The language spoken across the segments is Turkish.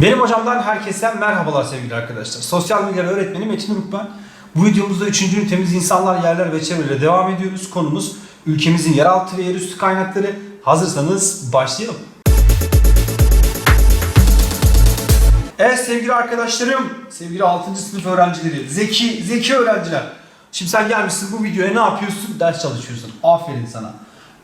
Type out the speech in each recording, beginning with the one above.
Benim hocamdan herkese merhabalar sevgili arkadaşlar. Sosyal bilgiler öğretmeni Metin Uruk ben. Bu videomuzda 3. ünitemiz insanlar, yerler ve çevreyle devam ediyoruz. Konumuz ülkemizin yeraltı ve yerüstü kaynakları. Hazırsanız başlayalım. Evet sevgili arkadaşlarım, sevgili 6. sınıf öğrencileri, zeki, zeki öğrenciler. Şimdi sen gelmişsin bu videoya ne yapıyorsun? Ders çalışıyorsun. Aferin sana.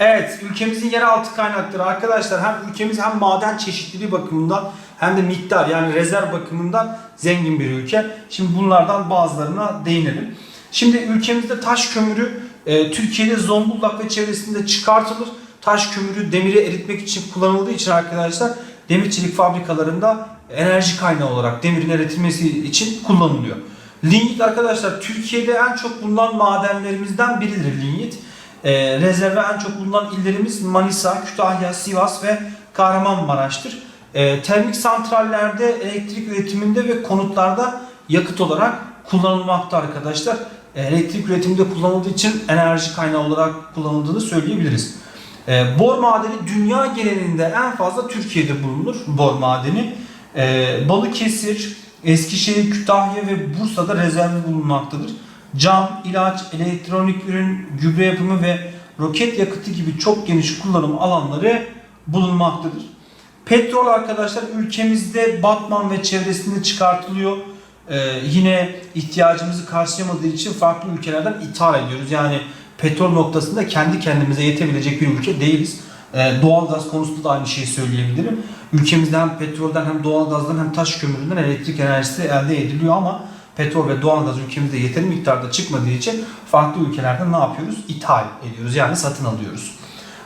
Evet, ülkemizin yeraltı kaynakları arkadaşlar hem ülkemiz hem maden çeşitliliği bakımından hem de miktar yani rezerv bakımından zengin bir ülke. Şimdi bunlardan bazılarına değinelim. Şimdi ülkemizde taş kömürü e, Türkiye'de Zonguldak ve çevresinde çıkartılır. Taş kömürü demiri eritmek için kullanıldığı için arkadaşlar demir çelik fabrikalarında enerji kaynağı olarak demirin eritilmesi için kullanılıyor. Lignit arkadaşlar Türkiye'de en çok bulunan madenlerimizden biridir lignit. Ee, rezerve en çok bulunan illerimiz Manisa, Kütahya, Sivas ve Kahramanmaraş'tır. Ee, termik santrallerde elektrik üretiminde ve konutlarda yakıt olarak kullanılmakta arkadaşlar. Ee, elektrik üretiminde kullanıldığı için enerji kaynağı olarak kullanıldığını söyleyebiliriz. Ee, bor madeni dünya genelinde en fazla Türkiye'de bulunur bor madeni. Ee, Balıkesir, Eskişehir, Kütahya ve Bursa'da rezervi bulunmaktadır. Cam, ilaç, elektronik ürün, gübre yapımı ve roket yakıtı gibi çok geniş kullanım alanları bulunmaktadır. Petrol arkadaşlar ülkemizde Batman ve çevresinde çıkartılıyor. Ee, yine ihtiyacımızı karşılayamadığı için farklı ülkelerden ithal ediyoruz. Yani petrol noktasında kendi kendimize yetebilecek bir ülke değiliz. Ee, doğalgaz konusunda da aynı şeyi söyleyebilirim. Ülkemizde hem petrolden hem doğalgazdan hem taş kömüründen elektrik enerjisi elde ediliyor ama petrol ve doğalgaz ülkemizde yeteri miktarda çıkmadığı için farklı ülkelerden ne yapıyoruz? İthal ediyoruz yani satın alıyoruz.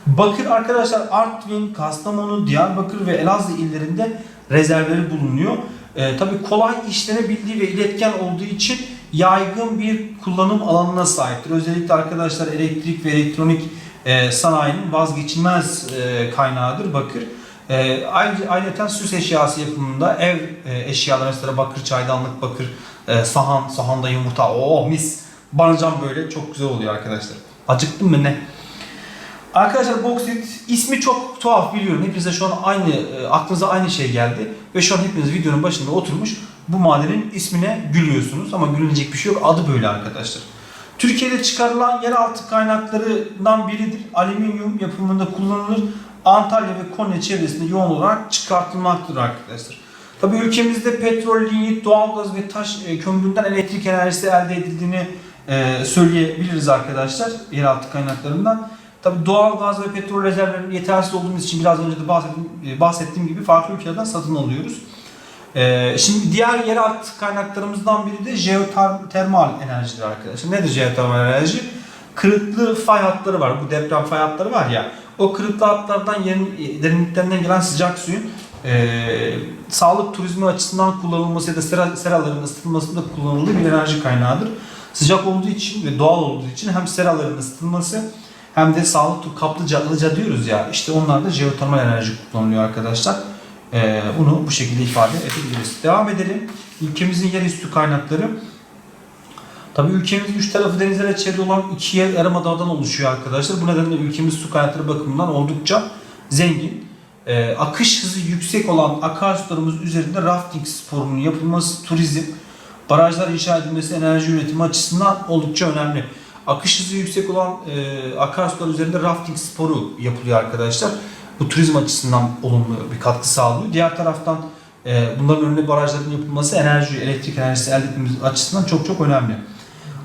Bakır arkadaşlar Artvin, Kastamonu, Diyarbakır ve Elazığ illerinde rezervleri bulunuyor. Ee, tabii kolay işlenebildiği ve iletken olduğu için yaygın bir kullanım alanına sahiptir. Özellikle arkadaşlar elektrik ve elektronik e, sanayinin vazgeçilmez e, kaynağıdır bakır. E, ayrıca süs eşyası yapımında ev e, eşyaları mesela bakır çaydanlık, bakır e, sahan, sahanda yumurta, o mis. Barcam böyle çok güzel oluyor arkadaşlar. Acıktın mı ne? Arkadaşlar boksit ismi çok tuhaf biliyorum. Hepinize şu an aynı e, aklınıza aynı şey geldi ve şu an hepiniz videonun başında oturmuş bu madenin ismine gülüyorsunuz ama gülünecek bir şey yok. Adı böyle arkadaşlar. Türkiye'de çıkarılan yeraltı kaynaklarından biridir. Alüminyum yapımında kullanılır. Antalya ve Konya çevresinde yoğun olarak çıkartılmaktadır arkadaşlar. Tabii ülkemizde petrol, lignit, doğalgaz ve taş e, kömüründen elektrik enerjisi elde edildiğini e, söyleyebiliriz arkadaşlar yeraltı kaynaklarından. Tabii doğalgaz ve petrol rezervlerinin yetersiz olduğumuz için biraz önce de bahsettiğim, e, bahsettiğim gibi farklı ülkelerden satın alıyoruz. Ee, şimdi diğer yeraltı kaynaklarımızdan biri de jeotermal enerjidir arkadaşlar. Nedir jeotermal enerji? Kırıklı fay hatları var. Bu deprem fay hatları var ya. O kırıklı hatlardan yerin, derinliklerinden gelen sıcak suyun e, sağlık turizmi açısından kullanılması ya da sera, seraların ısıtılmasında kullanıldığı bir enerji kaynağıdır. Sıcak olduğu için ve doğal olduğu için hem seraların ısıtılması hem de sağlık kaplıca, ılıca diyoruz ya işte onlarda jeotermal enerji kullanılıyor arkadaşlar. Ee, bunu bu şekilde ifade edebiliriz. Devam edelim. Ülkemizin yerüstü kaynakları. Tabii ülkemizin üç tarafı denizlere çevrili olan iki yer yarımadağdan oluşuyor arkadaşlar. Bu nedenle ülkemiz su kaynakları bakımından oldukça zengin. Ee, akış hızı yüksek olan akarsularımız üzerinde rafting sporunun yapılması, turizm, barajlar inşa edilmesi, enerji üretimi açısından oldukça önemli. Akış hızı yüksek olan e, akarsular üzerinde rafting sporu yapılıyor arkadaşlar. Bu turizm açısından olumlu bir katkı sağlıyor. Diğer taraftan e, bunların önüne barajların yapılması enerji, elektrik enerjisi elde etmemiz açısından çok çok önemli.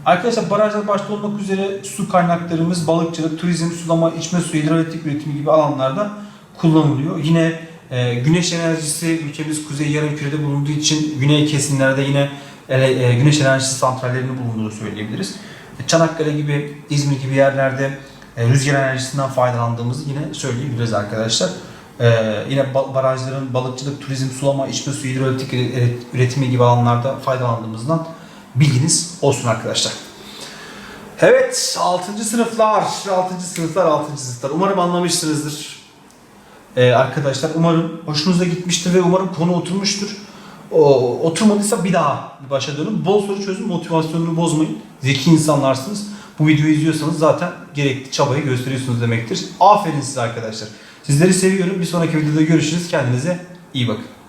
Arkadaşlar barajlar başta olmak üzere su kaynaklarımız balıkçılık, turizm, sulama, içme suyu, hidroelektrik üretimi gibi alanlarda kullanılıyor. Yine e, güneş enerjisi ülkemiz kuzey yarımkürede bulunduğu için güney kesimlerde yine e, güneş enerjisi santrallerinin bulunduğunu söyleyebiliriz. Çanakkale gibi, İzmir gibi yerlerde e, rüzgar enerjisinden faydalandığımızı yine söyleyebiliriz arkadaşlar. E, yine ba- barajların balıkçılık, turizm, sulama, içme suyu, hidroelektrik üre- üretimi gibi alanlarda faydalandığımızdan bilginiz olsun arkadaşlar. Evet 6. sınıflar, 6. sınıflar, 6. sınıflar. Umarım anlamışsınızdır. Ee, arkadaşlar umarım hoşunuza gitmiştir ve umarım konu oturmuştur. O, oturmadıysa bir daha başa dönün. Bol soru çözün, motivasyonunu bozmayın. Zeki insanlarsınız. Bu videoyu izliyorsanız zaten gerekli çabayı gösteriyorsunuz demektir. Aferin size arkadaşlar. Sizleri seviyorum. Bir sonraki videoda görüşürüz. Kendinize iyi bakın.